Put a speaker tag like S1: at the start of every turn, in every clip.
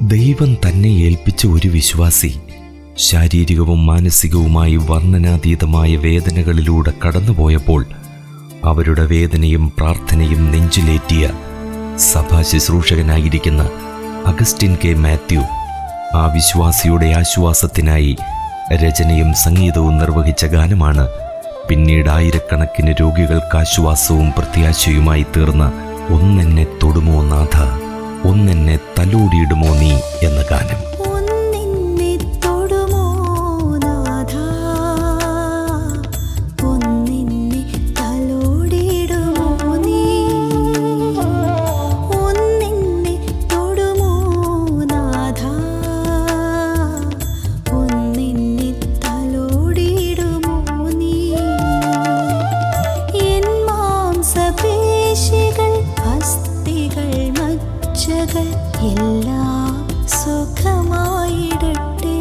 S1: ദൈവം തന്നെ ഏൽപ്പിച്ച ഒരു വിശ്വാസി ശാരീരികവും മാനസികവുമായി വർണനാതീതമായ വേദനകളിലൂടെ കടന്നുപോയപ്പോൾ അവരുടെ വേദനയും പ്രാർത്ഥനയും നെഞ്ചിലേറ്റിയ സഭാ ശുശ്രൂഷകനായിരിക്കുന്ന അഗസ്റ്റിൻ കെ മാത്യു ആ വിശ്വാസിയുടെ ആശ്വാസത്തിനായി രചനയും സംഗീതവും നിർവഹിച്ച ഗാനമാണ് പിന്നീട് ആയിരക്കണക്കിന് രോഗികൾക്ക് ആശ്വാസവും പ്രത്യാശയുമായി തീർന്ന ഒന്നെന്നെ തൊടുമോ നാഥ. ഒന്നെന്നെ തലോടിയിടുമോ നീ എന്ന ഗാനം.
S2: മജ്ജകൾ എല്ലാം സുഖമായിടട്ടെ.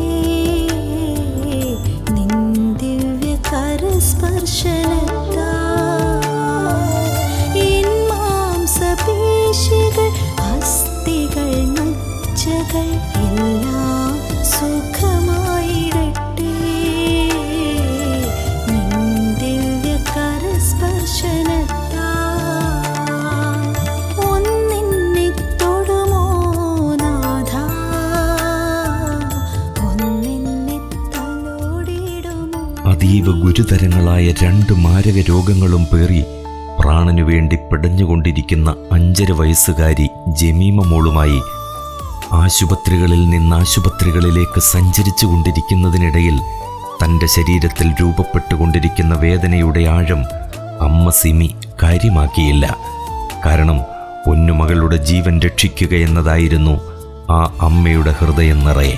S2: നിൻ ദിവ്യ കരസ്പർശനത്താൽ
S1: അതീവ ഗുരുതരങ്ങളായ രണ്ട് മാരക രോഗങ്ങളും പേറി പ്രാണനു വേണ്ടി പിടഞ്ഞുകൊണ്ടിരിക്കുന്ന അഞ്ചര വയസ്സുകാരി ജമീമ മോളുമായി ആശുപത്രികളിൽ നിന്ന് ആശുപത്രികളിലേക്ക് സഞ്ചരിച്ചു കൊണ്ടിരിക്കുന്നതിനിടയിൽ തന്റെ ശരീരത്തിൽ രൂപപ്പെട്ടുകൊണ്ടിരിക്കുന്ന വേദനയുടെ ആഴം അമ്മ സിമി കാര്യമാക്കിയില്ല. കാരണം പൊന്നുമകളുടെ ജീവൻ രക്ഷിക്കുക എന്നതായിരുന്നു ആ അമ്മയുടെ ഹൃദയം നിറയെ.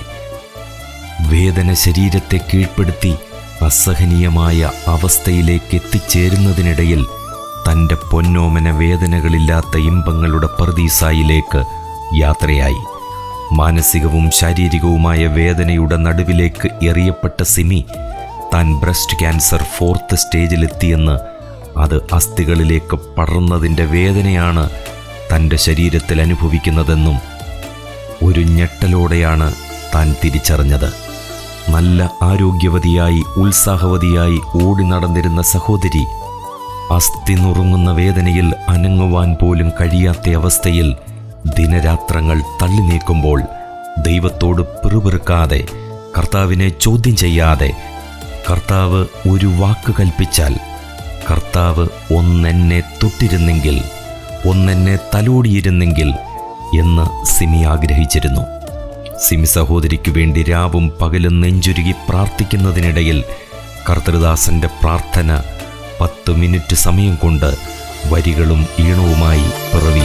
S1: വേദന ശരീരത്തെ കീഴ്പ്പെടുത്തി അസഹനീയമായ അവസ്ഥയിലേക്ക് എത്തിച്ചേരുന്നതിനിടയിൽ തന്റെ പൊന്നോമന വേദനകളില്ലാത്ത ഇമ്പങ്ങളുടെ പ്രതീസായിലേക്ക് യാത്രയായി. മാനസികവും ശാരീരികവുമായ വേദനയുടെ നടുവിലേക്ക് എറിയപ്പെട്ട സിമി താൻ ബ്രസ്റ്റ് ക്യാൻസർ ഫോർത്ത് സ്റ്റേജിലെത്തിയെന്ന് അത് അസ്ഥികളിലേക്ക് പടർന്നതിന്റെ വേദനയാണ് തന്റെ ശരീരത്തിൽ അനുഭവിക്കുന്നതെന്നും ഒരു ഞെട്ടലോടെയാണ് താൻ തിരിച്ചറിഞ്ഞത്. നല്ല ആരോഗ്യവതിയായി ഉത്സാഹവതിയായി ഓടി നടന്നിരുന്ന സഹോദരി അസ്ഥി നുറുങ്ങുന്ന വേദനയിൽ അനങ്ങുവാൻ പോലും കഴിയാത്ത അവസ്ഥയിൽ ദിനരാത്രങ്ങൾ തള്ളി നീക്കുമ്പോൾ ദൈവത്തോട് പിറുപിറുക്കാതെ കർത്താവിനെ ചോദ്യം ചെയ്യാതെ കർത്താവ് ഒരു വാക്ക് കൽപ്പിച്ചാൽ കർത്താവ് ഒന്നെന്നെ തൊട്ടിരുന്നെങ്കിൽ ഒന്നെന്നെ തലോടിയിരുന്നെങ്കിൽ എന്ന് സിമി ആഗ്രഹിച്ചിരുന്നു. സിമി സഹോദരിക്കു വേണ്ടി രാവും പകലും നെഞ്ചുരുകി പ്രാർത്ഥിക്കുന്നതിനിടയിൽ കർത്തൃദാസന്റെ പ്രാർത്ഥന പത്ത് മിനിറ്റ് സമയം കൊണ്ട് വരികളും ഈണവുമായി പിറവിയെടുത്തു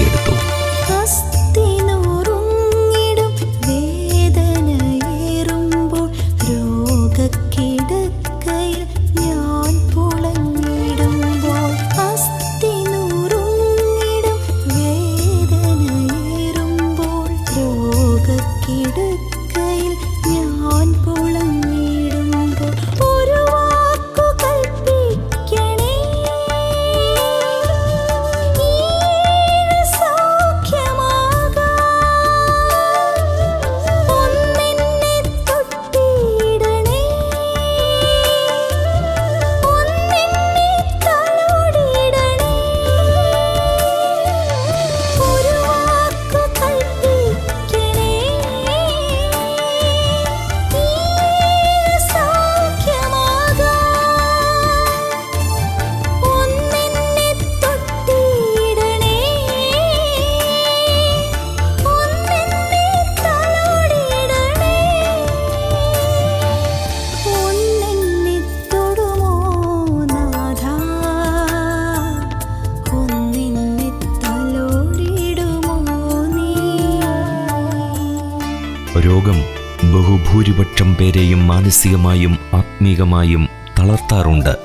S1: രോഗം ബഹുഭൂരിപക്ഷം പേരെയും മാനസികമായും ആത്മീകമായും തളർത്താറുണ്ട്.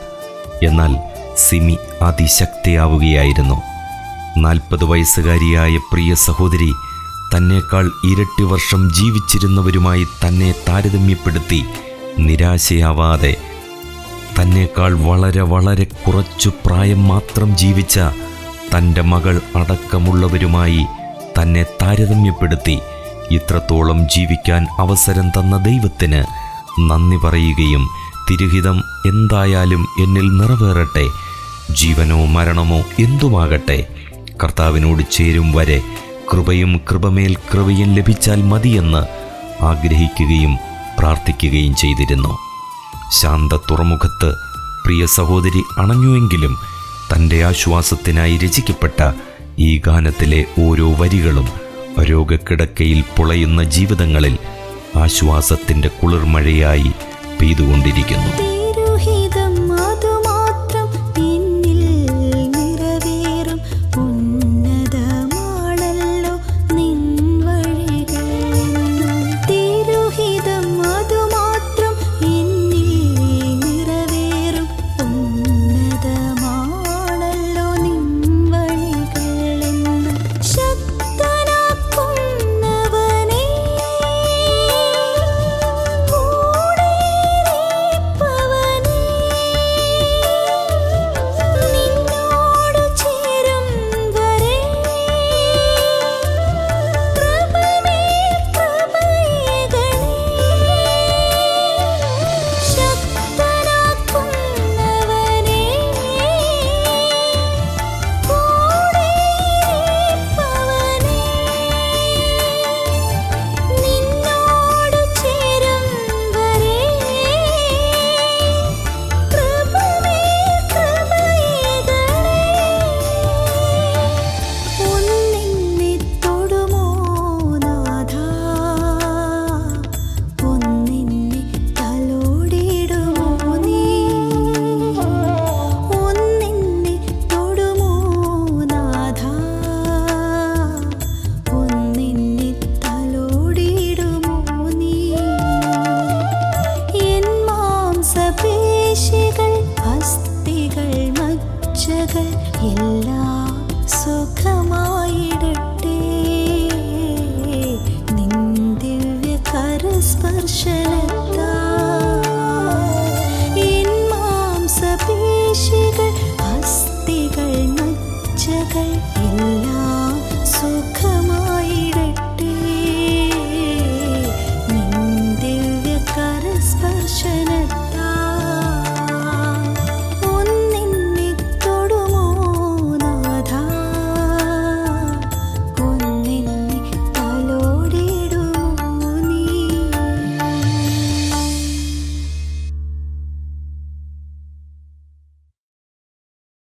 S1: എന്നാൽ സിമി അതിശക്തിയാവുകയായിരുന്നു. നാൽപ്പത് വയസ്സുകാരിയായ പ്രിയ സഹോദരി തന്നേക്കാൾ ഇരട്ടി വർഷം ജീവിച്ചിരുന്നവരുമായി തന്നെ താരതമ്യപ്പെടുത്തി നിരാശയാവാതെ തന്നേക്കാൾ വളരെ വളരെ കുറച്ചു പ്രായം മാത്രം ജീവിച്ച തന്റെ മകൾ അടക്കമുള്ളവരുമായി തന്നെ താരതമ്യപ്പെടുത്തി
S2: ഇത്രത്തോളം ജീവിക്കാൻ അവസരം തന്ന ദൈവത്തിന് നന്ദി പറയുകയും തിരുഹിതം എന്തായാലും എന്നിൽ നിറവേറട്ടെ. ജീവനോ മരണമോ എന്തുമാകട്ടെ. കർത്താവിനോട് ചേരും വരെ കൃപയും കൃപമേൽ കൃപയും ലഭിച്ചാൽ മതിയെന്ന് ആഗ്രഹിക്കുകയും പ്രാർത്ഥിക്കുകയും ചെയ്തിരുന്നു. ശാന്ത തുറമുഖത്ത് പ്രിയ സഹോദരി അണഞ്ഞുവെങ്കിലും തന്റെ ആശ്വാസത്തിനായി രചിക്കപ്പെട്ട ഈ ഗാനത്തിലെ ഓരോ വരികളും രോഗക്കിടക്കയിൽ പുളയുന്ന ജീവിതങ്ങളിൽ ആശ്വാസത്തിന്റെ കുളിർമഴയായി പെയ്തുകൊണ്ടിരിക്കുന്നു.
S3: എല്ലാം സുഖമായിടട്ടെ. നിൻ ദിവ്യ കരസ്പർശനത്താ എൻ മാംസപേശികൾ അസ്ഥികൾ മജ്ജകൾ എല്ലാം സുഖമായിടട്ടെ